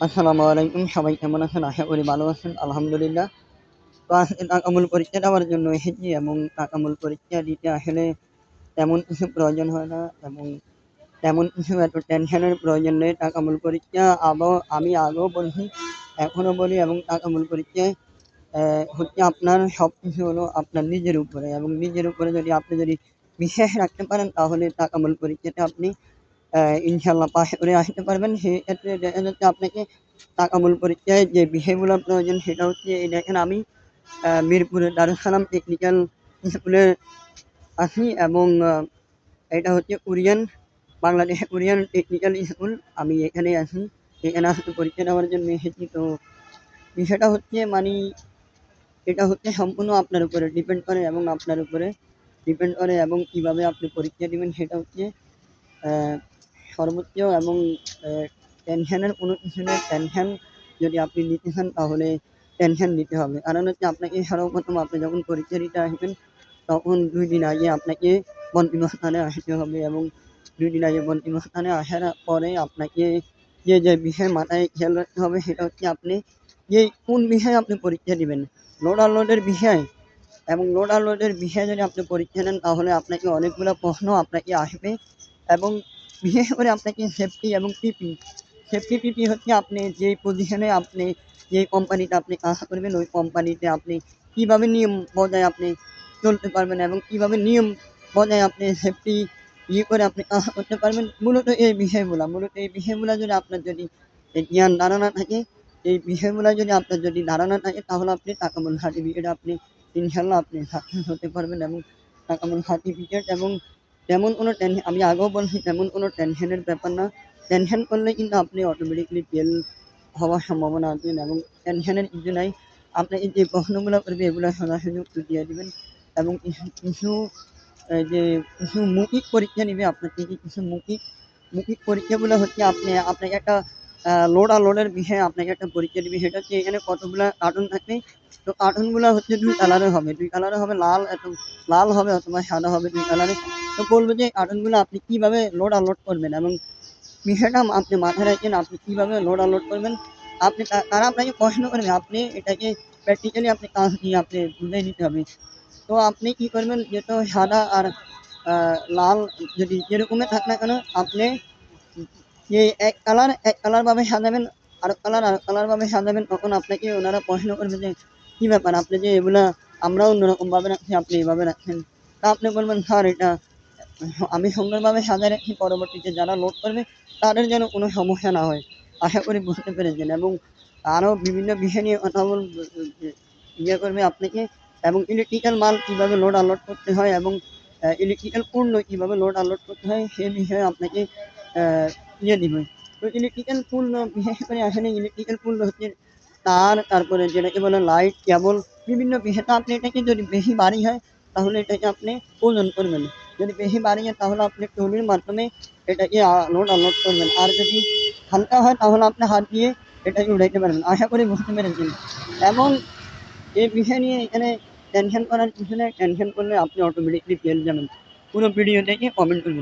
আসসালামু আলাইকুম। সবাই কেমন আছেন? আশা করি ভালো আছেন। আলহামদুলিল্লাহ। তো আজকে টাকামূল পরীক্ষা দেওয়ার জন্য এসেছি এবং টাকামূল পরীক্ষা দিতে আসলে তেমন কিছু প্রয়োজন হয় না এবং তেমন কিছু এত টেনশনের প্রয়োজন নেই। টাকামূল পরীক্ষা আবাও আমি আগেও বলছি, এখনও বলি এবং টাকামূল পরীক্ষায় হচ্ছে আপনার সব কিছু হলো আপনার নিজের উপরে এবং নিজের উপরে যদি আপনি যদি বিশ্বাস রাখতে পারেন তাহলে টাকামূল পরীক্ষাতে আপনি ইনশাল্লাহ পাশ আসতে পারবেন। সেক্ষেত্রে দেখা যাচ্ছে আপনাকে টাকামূল পরীক্ষায় যে বিষয়গুলো প্রয়োজন সেটা হচ্ছে এই দেখেন আমি মিরপুরে দারুসালাম টেকনিক্যাল স্কুলে আছি এবং এটা হচ্ছে Korean Bangladesh Korean technical school আমি এখানে আছি, এখানে আসতে পরীক্ষা দেওয়ার জন্য এসেছি। তো বিষয়টা হচ্ছে মানে এটা হচ্ছে সম্পূর্ণ আপনার উপরে ডিপেন্ড করে এবং আপনার উপরে ডিপেন্ড করে এবং কীভাবে আপনি পরীক্ষা দেবেন সেটা হচ্ছে সর্বোচ্চ এবং টেনশনের কোনো কিছু নেই। টেনশন যদি আপনি নিতে চান, তাহলে টেনশন নিতে হবে। কারণ হচ্ছে আপনাকে সর্বপ্রথম আপনি যখন পরীক্ষা দিতে আসবেন, তখন দুই দিন আগে আপনাকে বন্দিমস্থানে আসতে হবে এবং দুই দিন আগে বন্দিমস্থানে আসার পরে আপনাকে যে যে বিষয় মাথায় খেয়াল রাখতে হবে, সেটা হচ্ছে আপনি যে, কোন বিষয়ে আপনি পরীক্ষা দিবেন। লোড আনলোডের বিষয় এবং লোড আনলোডের বিষয়ে যদি আপনি পরীক্ষা নেন তাহলে আপনাকে অনেকগুলো প্রশ্ন আপনাকে আসবে। এবং বিশেষ করে আপনাকে সেফটি এবং পিপি সেফটি পিপি হচ্ছে আপনি যেই পজিশনে আপনি যেই কোম্পানিতে আপনি কাজ করবেন, ওই কোম্পানিতে আপনি কীভাবে নিয়ম বজায় আপনি চলতে পারবেন এবং কীভাবে নিয়ম বজায় আপনি সেফটি ইয়ে করে আপনি কাজ করতে পারবেন, মূলত এই বিষয়গুলো। মূলত এই বিষয়গুলো যদি আপনার যদি জ্ঞান ধারণা থাকে, এই বিষয়গুলো যদি আপনার যদি ধারণা থাকে, তাহলে আপনি টাকামূল সার্টিফিকেট আপনি ইনশাল্লাহ আপনি সাকসেস হতে পারবেন এবং টাকামূল সার্টিফিকেট এবং তেমন কোনো টেনশন আমি আগেও বলছি, তেমন কোনো টেনশনের ব্যাপার না। টেনশন করলে কিন্তু আপনি অটোমেটিকলি ফেল হওয়ার সম্ভাবনা আছেন এবং টেনশনের কিছু নাই। আপনি যে প্রশ্নগুলো করবে, এগুলো সরাসরি উত্তর দিয়ে দেবেন এবং কিছু যে কিছু মৌখিক পরীক্ষা নেবে আপনার থেকে কিছু মৌখিক মৌখিক পরীক্ষাগুলো হচ্ছে আপনি আপনাকে একটা লোড আনলোডের বিষয়ে আপনাকে একটা পরীক্ষা দিবে। সেটা হচ্ছে এখানে কতগুলো কার্টুন থাকবে? তো কার্টুনগুলো হচ্ছে দুই কালারের হবে। দুই কালারের হবে লাল এত লাল হবে অথবা সাদা হবে দুই কালারে তো বলব যে কার্টুনগুলো আপনি কীভাবে লোড আনলোড করবেন এবং বিষয়টা আপনি মাথায় রাখেন আপনি কীভাবে লোড আনলোড করবেন। আপনি তারা আপনাকে প্রশ্ন করবে? আপনি এটাকে প্র্যাকটিক্যালি আপনি কাজ দিয়ে আপনি বুঝিয়ে নিতে হবে। তো আপনি কী করবেন? যেহেতু সাদা আর লাল যদি যেরকমের থাক না কেন, আপনি যে এক কালার, এক কালারভাবে সাজাবেন আর কালার আর কালারভাবে সাজাবেন, তখন আপনাকে ওনারা প্রশ্ন করবে যে, কী ব্যাপার? আপনি যে এগুলা আমরাও অন্যরকমভাবে রাখছি আপনি এভাবে রাখছেন তা আপনি বলবেন, স্যার, এটা আমি সুন্দরভাবে সাজায় রাখি, পরবর্তীতে যারা লোড করবে, তাদের যেন কোনো সমস্যা না হয়। আশা করি বুঝতে পেরেছেন এবং আরও বিভিন্ন বিষয় নিয়ে কথা বল ইয়ে করবে আপনাকে এবং ইলেকট্রিক্যাল মাল কীভাবে লোড আনলোড করতে হয় এবং ইলেকট্রিক্যাল পণ্য কীভাবে লোড আনলোড করতে হয় সে বিষয়ে আপনাকে ইয়ে দিবে তো ইলেকট্রিক্যাল বিশেষ করে আসলে ইলেকট্রিক্যাল পণ্য হচ্ছে? তার, তারপরে যেটাকে বলে লাইট কেবল, বিভিন্ন বিষয় তো আপনি এটাকে যদি বেশি ভারী হয়, তাহলে এটাকে আপনি ওজন করবেন। যদি বেশি ভারী হয়, তাহলে আপনি টুলির মাধ্যমে এটাকে লোড আনলোড করবেন। আর যদি হালকা হয়, তাহলে আপনি হাত দিয়ে এটাকে উড়াইতে পারবেন। আশা করি বুঝতে পেরেছেন। এবং এই বিষয় নিয়ে এখানে টেনশন করার কিছু নেই টেনশন করলে আপনি অটোমেটিকলি পেয়ে যাবেন। পুরো ভিডিও দেখে কমেন্ট করবেন।